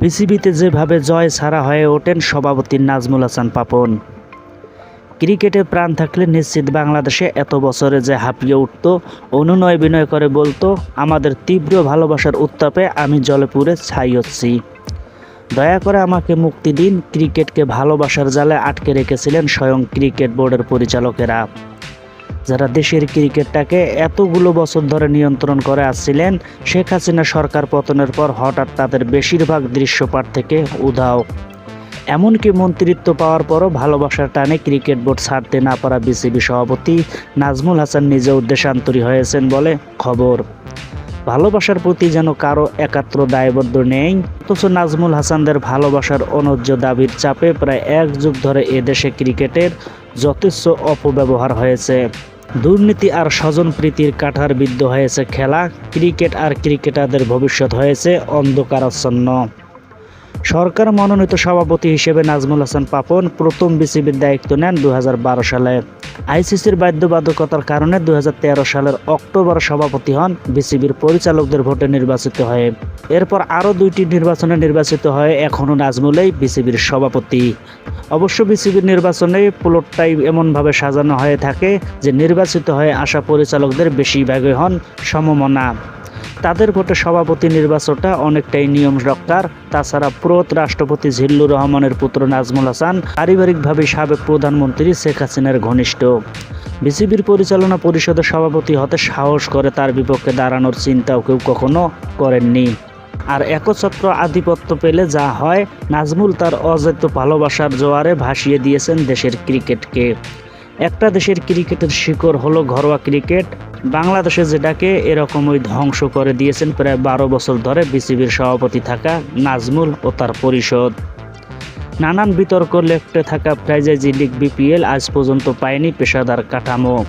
বিসিবিতে যেভাবে জয় ছাড়া হয়ে ওঠেন সভাপতি নাজমুল হাসান পাপন। ক্রিকেটে প্রাণ থাকলে নিশ্চিত বাংলাদেশে এত বছরে যে হাঁপিয়ে উঠত, অনুনয় বিনয় করে বলতো, আমাদের তীব্র ভালোবাসার উত্তাপে আমি জলে পুড়ে ছাই হচ্ছি। দয়া করে আমাকে মুক্তি দিন, ক্রিকেটকে ভালোবাসার জালে আটকে রেখেছিলেন স্বয়ং ক্রিকেট বোর্ডের পরিচালকেরা। যারা দেশের ক্রিকেটটাকে এতগুলো বছর ধরে নিয়ন্ত্রণ করে আসছিলেন, শেখ হাসিনা সরকার পতনের পর হঠাৎ তাদের বেশিরভাগ দৃশ্যপাট থেকে উধাও। এমনকি মন্ত্রিত্ব পাওয়ার পরও ভালোবাসার টানে ক্রিকেট বোর্ড ছাড়তে না পারা বিসিবি সভাপতি নাজমুল হাসান নিজে দেশান্তরী হয়েছেন বলে খবর। ভালোবাসার প্রতি যেন কারও একাত্র দায়বদ্ধ নেই, অথচ নাজমুল হাসানদের ভালোবাসার অনজ্য দাবির চাপে প্রায় এক যুগ ধরে এদেশে ক্রিকেটের যথেষ্ট অপব্যবহার হয়েছে। দুর্নীতি আর স্বজন প্রীতির কাঠার বিদ্ধ হয়েছে খেলা, ক্রিকেট আর ক্রিকেটারদের ভবিষ্যৎ হয়েছে অন্ধকারাচ্ছন্ন। সরকার মনোনীত সভাপতি হিসেবে নাজমুল হাসান পাপন প্রথম বিসিবির দায়িত্ব নেন দু হাজার বারো সালে। আইসিসির বাধ্যবাধকতার কারণে দু হাজার তেরো সালের অক্টোবর সভাপতি হন বিসিবির পরিচালকদের ভোটে নির্বাচিত হয়ে। এরপর আরও দুইটি নির্বাচনে নির্বাচিত হয় এখনও নাজমুলেই বিসিবির সভাপতি। অবশ্য বিসিবির নির্বাচনে প্লটটাই এমনভাবে সাজানো হয়ে থাকে যে নির্বাচিত হয়ে আসা পরিচালকদের বেশিরভাগই হন সমমনা। তাদের ভোটে সভাপতি নির্বাচনটা অনেকটাই নিয়ম রক্ষার তাছাড়া প্রত রাষ্ট্রপতি জিল্লুর রহমানের পুত্র নাজমুল হাসান পারিবারিকভাবে সাবেক প্রধানমন্ত্রী শেখ হাসিনার ঘনিষ্ঠ। বিসিবির পরিচালনা পরিষদের সভাপতি হতে সাহস করে তার বিপক্ষে দাঁড়ানোর চিন্তাও কেউ কখনো করেননি। আর একচ্ছত্র আধিপত্য পেলে যা হয়, নাজমুল তার অজেত ভালোবাসার জোয়ারে ভাসিয়ে দিয়েছেন দেশের ক্রিকেটকে। একটা দেশের ক্রিকেটের শিকড় হলো ঘরোয়া ক্রিকেট। বাংলাদেশে যেটাকে এরকমই ধ্বংস করে দিয়েছেন প্রায় বারো বছর ধরে বিসিবির সভাপতি থাকা নাজমুল ও তার পরিষদ। নানান বিতর্ক লেফটে থাকা ফ্র্যাঞ্চাইজি লিগ বিপিএল আজ পর্যন্ত পায়নি পেশাদার কাঠামো।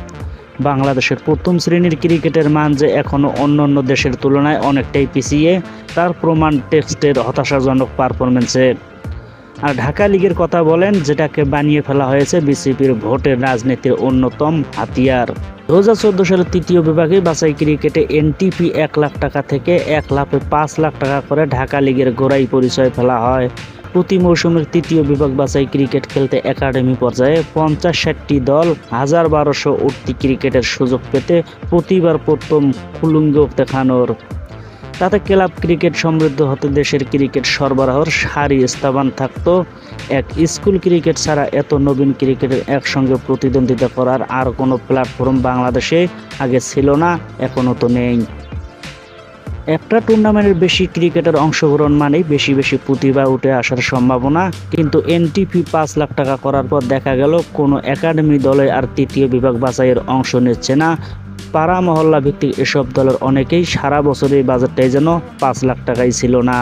বাংলাদেশের প্রথম শ্রেণির ক্রিকেটের মান যে এখনও অন্য অন্য দেশের তুলনায় অনেকটাই পিছিয়ে, তার প্রমাণ টেক্সটের হতাশাজনক পারফরমেন্সে আর ঢাকা লিগের কথা বলেন, যেটাকে বানিয়ে ফেলা হয়েছে বিসিপির ভোটের রাজনীতির অন্যতম হাতিয়ার। দু হাজার চোদ্দ সালের তৃতীয় বিভাগে বাছাই ক্রিকেটে এনটিপি এক লাখ টাকা থেকে এক লাখে পাঁচ লাখ টাকা করে ঢাকা লিগের গোড়াই পরিচয় ফেলা হয়। প্রতি মৌসুমের তৃতীয় বিভাগ বাছাই ক্রিকেট খেলতে একাডেমি পর্যায়ে পঞ্চাশ ষাটটি দল, হাজার বারোশো উঠতি ক্রিকেটের সুযোগ পেতে প্রতিবার প্রথম কুলুঙ্গ দেখানোর তাতে ক্লাব ক্রিকেট সমৃদ্ধ হতে দেশের ক্রিকেট সরবরাহর সারি স্থাপন থাকতো। এক স্কুল ক্রিকেট ছাড়া এত নবীন ক্রিকেটের একসঙ্গে প্রতিদ্বন্দ্বিতা করার আর কোনো প্ল্যাটফর্ম বাংলাদেশে আগে ছিল না এখনও তো নেই। একটা টুর্নামেন্টের বেশি ক্রিকেটের অংশগ্রহণ মানেই বেশি বেশি প্রতিভা উঠে আসার সম্ভাবনা, কিন্তু এনটিপি পাঁচ লাখ টাকা করার পর দেখা গেল কোনো একাডেমি দলে আর তৃতীয় বিভাগ বাছাইয়ের অংশ নিচ্ছে না পাড়া মহল্লা ভিত্তিক এসব দলের অনেকেই সারা বছরের বাজারটাই যেন পাঁচ লাখ টাকাই ছিল না।